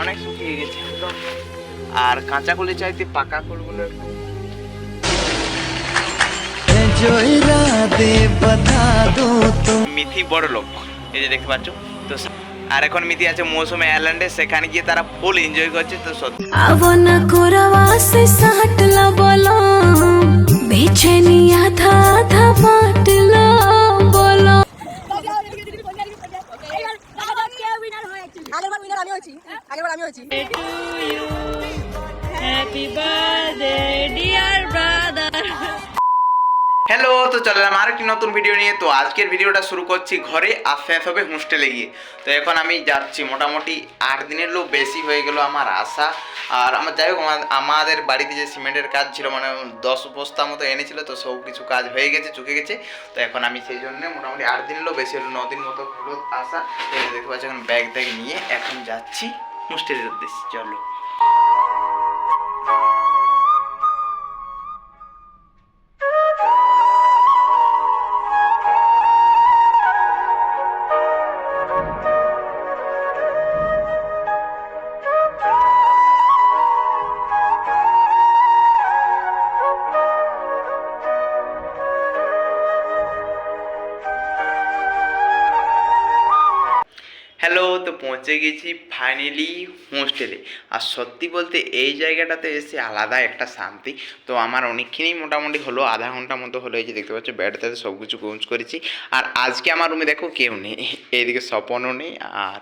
অনেক শুকিয়ে গেছে আর কাঁচা কলি চাইতে পাকা কলগুলো মিথি বড় লোক এই যে দেখতে পাচ্ছ? তো আর এখন মিথি আছে মৌসুমে আয়ারল্যান্ডে সেখানে গিয়ে তারা ফুল এনজয় করছে তো সত্যি আবনা কোরাওয়া সে সাটলা বলো বেচেনিয়া থা থা পাটলা আমি হয়েছি। আগেরবার আমি হয়েছি। হ্যালো তো চললাম আর একটি নতুন ভিডিও নিয়ে। তো আজকের ভিডিওটা শুরু করছি ঘরে আর শেষ হবে হোস্টেলে গিয়ে। তো এখন আমি যাচ্ছি, মোটামুটি আট দিনেরও বেশি হয়ে গেল আমার আশা। আর আমার যাই হোক আমা- আমাদের বাড়িতে যে সিমেন্টের কাজ ছিল মানে দশ বস্তা মতো এনেছিল, তো সব কিছু কাজ হয়ে গেছে, চুকে গেছে। তো এখন আমি সেই জন্য মোটামুটি আট দিনেরও বেশি হলো, ন দিন মতো হলো যে দেখতে পাচ্ছি এখন ব্যাগ ট্যাগ নিয়ে এখন যাচ্ছি হোস্টেলের উদ্দেশ্যে, চলো। পৌঁছে গেছি ফাইনালি হোস্টেলে আর সত্যি বলতে এই জায়গাটাতে এসে আলাদা একটা শান্তি। তো আমার অনেকখানি মোটামুটি হলো আধা ঘণ্টা মতো হলো এই যে দেখতে পাচ্ছ বেডটাতে সব কিছু গোঞ্জ করেছি। আর আজকে আমার রুমে দেখো কেউ নেই। এইদিকে স্বপনও নেই আর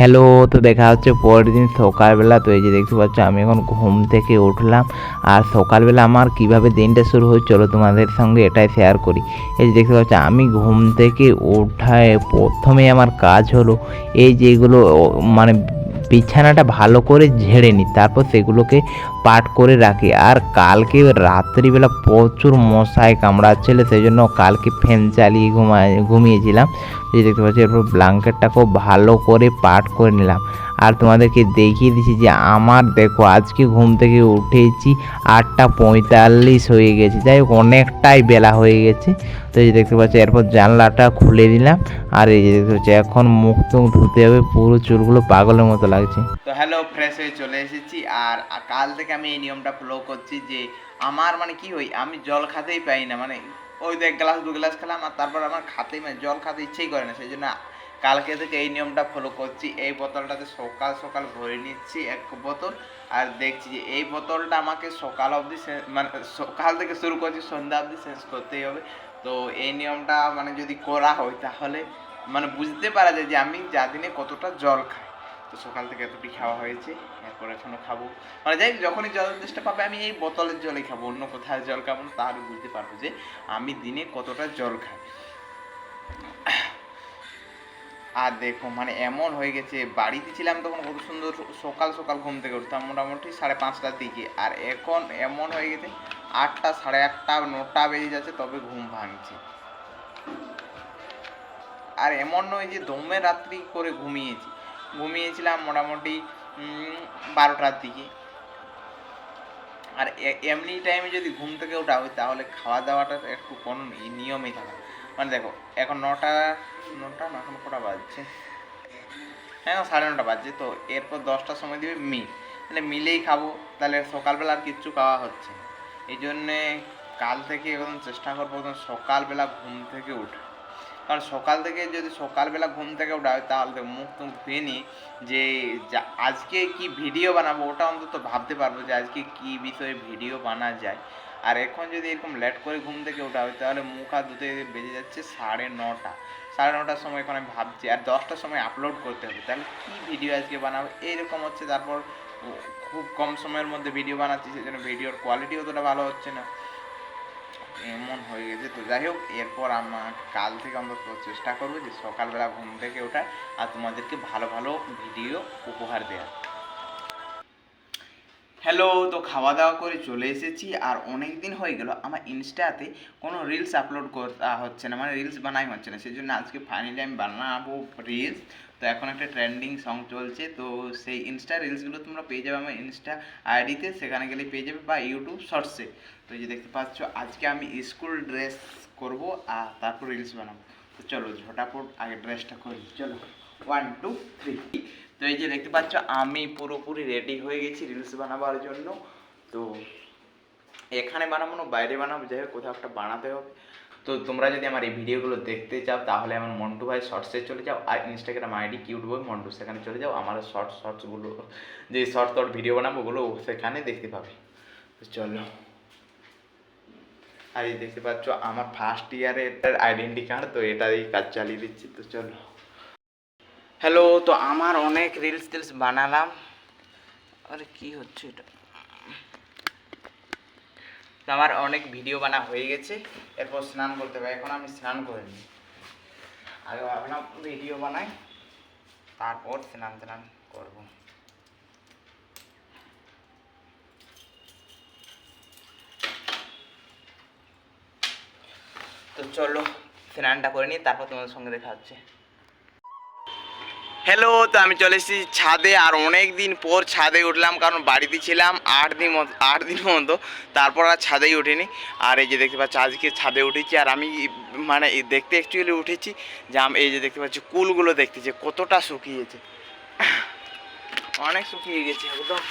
হ্যালো তো দেখা হচ্ছে পরের দিন সকালবেলা। তো এই যে দেখতে পাচ্ছ, আমি এখন ঘুম থেকে উঠলাম। আর সকালবেলা আমার কীভাবে দিনটা শুরু হয়, চলো তোমাদের সঙ্গে এটাই শেয়ার করি। এই যে দেখতে পাচ্ছ, আমি ঘুম থেকে ওঠায় প্রথমে আমার কাজ হলো এই যেগুলো ও, মানে বিছানাটা ভালো করে ঝেড়ে নিই তারপর সেগুলোকে পাট করে রাখি। আর কালকে রাত্রিবেলা প্রচুর মশায় কামড়াচ্ছিল সেই জন্য কালকে ফ্যান চালিয়ে ঘুমায়, ঘুমিয়েছিলাম। এই দেখতে পাচ্ছি, এরপর ব্ল্যাঙ্কেটটাকেও ভালো করে পাট করে নিলাম। আর তোমাদেরকে দেখিয়ে দিচ্ছি যে আমার দেখো, আজকে ঘুম থেকে উঠেছি আটটা পঁয়তাল্লিশ হয়ে গেছে। যাই হোক, অনেকটাই বেলা হয়ে গেছে। তো এই যে দেখতে পাচ্ছি, এরপর জানলাটা খুলে দিলাম আর এই যে দেখতে পাচ্ছি, এখন মুখ টুখ ধুতে হবে, পুরো চুলগুলো পাগলের মতো লাগছে। তো হ্যালো ফ্রেশ হয়ে চলে এসেছি। আর কাল থেকে আমি এই নিয়মটা ফলো করছি যে আমার মানে কি হই আমি জল খাতেই পাই না মানে ওই এক গ্লাস দু গ্লাস খেলাম আর তারপর আমার খাতেই মানে জল খেতে ইচ্ছেই করে না সেই জন্য কালকে থেকে এই নিয়মটা ফলো করছি। এই বোতলটাতে সকাল সকাল ভরে নিচ্ছি এক বোতল আর দেখছি যে এই বোতলটা আমাকে সকাল অবধি মানে সকাল থেকে শুরু করছি, সন্ধ্যা অবধি শেষ করতেই হবে। তো এই নিয়মটা মানে যদি করা হয় তাহলে মানে বুঝতে পারা যায় যে আমি যা দিনে কতটা জল খাই। তো সকাল থেকে এতটি খাওয়া হয়েছে। এরপর এখনও খাব। মানে যাই যখনই জলের চেষ্টা পাবে, আমি এই বোতলের জলই খাব, অন্য কোথায় জল খাব না, তাহলে বুঝতে পারব যে আমি দিনে কতটা জল খাই। আর দেখো মানে এমন হয়ে গেছে, বাড়িতে ছিলাম তখন কত সুন্দর সকাল সকাল ঘুম থেকে উঠতাম, মোটামুটি সাড়ে পাঁচটার দিকে। আর এখন এমন হয়ে গেছে, আটটা, সাড়ে আটটা, নটা বেজে যাচ্ছে, তবে ঘুম ভাঙছে। আর এমন নয় যে দমে রাত্রি করে ঘুমিয়েছি। ঘুমিয়েছিলাম মোটামুটি বারোটার দিকে। আর এমনি টাইমে যদি ঘুম থেকে ওঠা হয়, তাহলে খাওয়া দাওয়াটা একটু কোনো নিয়মেই থাকে। মানে দেখো, এখন নটা নটা না, এখন কটা বাজছে? হ্যাঁ সাড়ে নটা বাজছে, তো এরপর দশটার সময় দিবে মিল। তাহলে মিলেই খাব, তাহলে সকালবেলা আর কিচ্ছু খাওয়া হচ্ছে। এই জন্যে কাল থেকে একদম চেষ্টা করব একদম সকালবেলা ঘুম থেকে উঠা। কারণ সকাল থেকে যদি সকালবেলা ঘুম থেকে ওঠা হয়, তাহলে মুখ টুখ ধুয়ে নিয়ে যে আজকে কি ভিডিও বানাবো, ওটা অন্তত ভাবতে পারব যে আজকে কি বিষয়ে ভিডিও বানা যায়। আর এখন যদি এরকম লেট করে ঘুম থেকে ওঠা হয়, তাহলে মুখ হাত ধুতে বেজে যাচ্ছে সাড়ে নটা। সাড়ে নটার সময় এখন আমি ভাবছি, আর দশটার সময় আপলোড করতে হবে। তাহলে কি ভিডিও আজকে বানাবো? এইরকম হচ্ছে, তারপর খুব কম সময়ের মধ্যে ভিডিও বানাচ্ছি সেই জন্য ভিডিওর কোয়ালিটি অতটা ভালো হচ্ছে না। এমন হয়ে গেছে। তো যাই হোক, এরপর আমার কাল থেকে অন্তত চেষ্টা করব যে সকালবেলা ঘুম থেকে ওঠা আর তোমাদেরকে ভালো ভালো ভিডিও উপহার দেওয়া হ্যালো, তো খাওয়া দাওয়া করে চলে এসেছি আর অনেক দিন হয়ে গেল, আমার ইনস্টাতে কোনো রিলস আপলোড করা হচ্ছে না মানে রিলস বানাই হচ্ছে না। সেই জন্য আজকে ফাইনালি আমি বানাবো রিলস তো এখন একটা ট্রেন্ডিং সং চলছে, তো সেই ইনস্টা রিলসগুলো তোমরা পেয়ে যাবে আমার ইনস্টা আইডিতে সেখানে গেলে পেয়ে যাবে, বা ইউটিউব শর্টসে তো এই যে দেখতে পাচ্ছ, আজকে আমি স্কুল ড্রেস করব আর তারপর রিলস বানাবো। তো চলো ঝটাপট আগে ড্রেসটা করি, চলো। ওয়ান টু থ্রি তো এই যে দেখতে পাচ্ছ, আমি পুরোপুরি রেডি হয়ে গেছি রিলস বানাবার জন্য। তো এখানে বানাবো না, বাইরে বানাবো, যাই হোক, কোথাও একটা বানাতে হবে। তো তোমরা যদি আমার এই ভিডিওগুলো দেখতে চাও, তাহলে আমার মন্টু ভাই শর্টসে চলে যাও আর ইনস্টাগ্রাম আইডি কিউট বই মন্টু সেখানে চলে যাও। আমার শর্ট শর্টসগুলো যে শর্ট শর্ট ভিডিও বানাবো, ওগুলো সেখানে দেখতে পাবে। তো চলো। আর এই দেখতে পাচ্ছ, আমার ফার্স্ট ইয়ারের আইডেন্টি কার্ড তো এটা দিয়ে কাজ চালিয়ে দিচ্ছি। তো চলো। হ্যালো তো আমার অনেক রিলস টিলস বানালাম। আরে কি হচ্ছে এটা? তো আমার অনেক ভিডিও বানা হয়ে গেছে, এরপর স্নান করতে হবে। এখন আমি স্নান করে নিই। আগে ভাবলাম ভিডিও বানাই, তারপর স্নান টান করব। তো চলো, স্নানটা করে নিই, তারপর তোমাদের সঙ্গে দেখা হচ্ছে। হ্যালো তো আমি চলে এসেছি ছাদে আর অনেক দিন পর ছাদে উঠলাম, কারণ বাড়িতে ছিলাম আট দিন মতো, আট দিন মতো তারপর আর ছাদেই উঠিনি। আর এই যে দেখতে পাচ্ছি, আজকে ছাদে উঠেছি আর আমি মানে দেখতে অ্যাকচুয়ালি উঠেছি যে আমি এই যে দেখতে পাচ্ছি, কুলগুলো দেখতে যে কতটা শুকিয়েছে। অনেক শুকিয়ে গেছে একদম।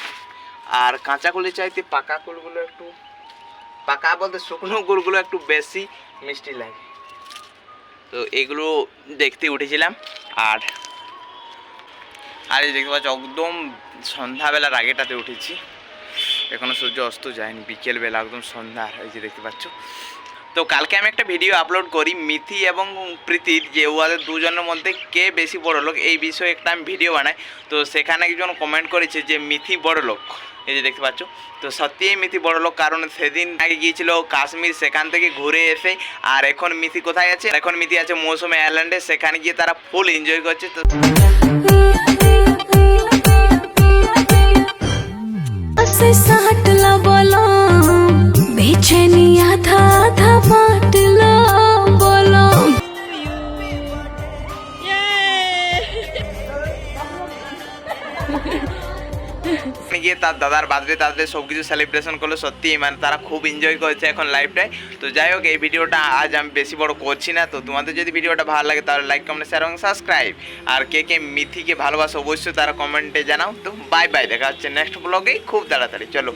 আর কাঁচা কুলের চাইতে পাকা কুলগুলো একটু, পাকা বলতে শুকনো কুলগুলো একটু বেশি মিষ্টি লাগে। তো এগুলো দেখতে উঠেছিলাম। আর আর এই দেখতে পাচ্ছ, একদম সন্ধ্যাবেলার আগেটাতে উঠেছি। এখনও সূর্য অস্ত যায়নি, বিকেলবেলা, একদম সন্ধ্যার এই যে দেখতে পাচ্ছ তো কালকে আমি একটা ভিডিও আপলোড করি মিথি এবং প্রীতির যে ওদের দুজনের মধ্যে কে বেশি বড় লোক এই বিষয়ে একটা আমি ভিডিও বানাই তো সেখানে একজন কমেন্ট করেছে যে মিথি বড় লোক এই যে দেখতে পাচ্ছ তো সত্যিই মিথি বড় লোক কারণ সেদিন আগে গিয়েছিল কাশ্মীর সেখান থেকে ঘুরে এসে আর এখন মিথি কোথায় আছে এখন মিথি আছে মৌসুমী আইল্যান্ডে সেখানে গিয়ে তারা ফুল এনজয় করছে তো से साट তার দাদার বার্থডে তাদের সব কিছু সেলিব্রেশন করল, সত্যি মানে তারা খুব এনজয় করেছে এখন লাইফটাই তো যাই হোক, এই ভিডিওটা আজ আমি বেশি বড় করছি না। তো তোমাদের যদি ভিডিওটা ভালো লাগে, তাহলে লাইক কমেন্ট শেয়ার এবং সাবস্ক্রাইব আর কে কে মিথিকে ভালোবাসো, অবশ্যই তারা কমেন্টে জানাও। তো বাই বাই দেখা হচ্ছে নেক্সট ব্লগেই খুব তাড়াতাড়ি। চলো।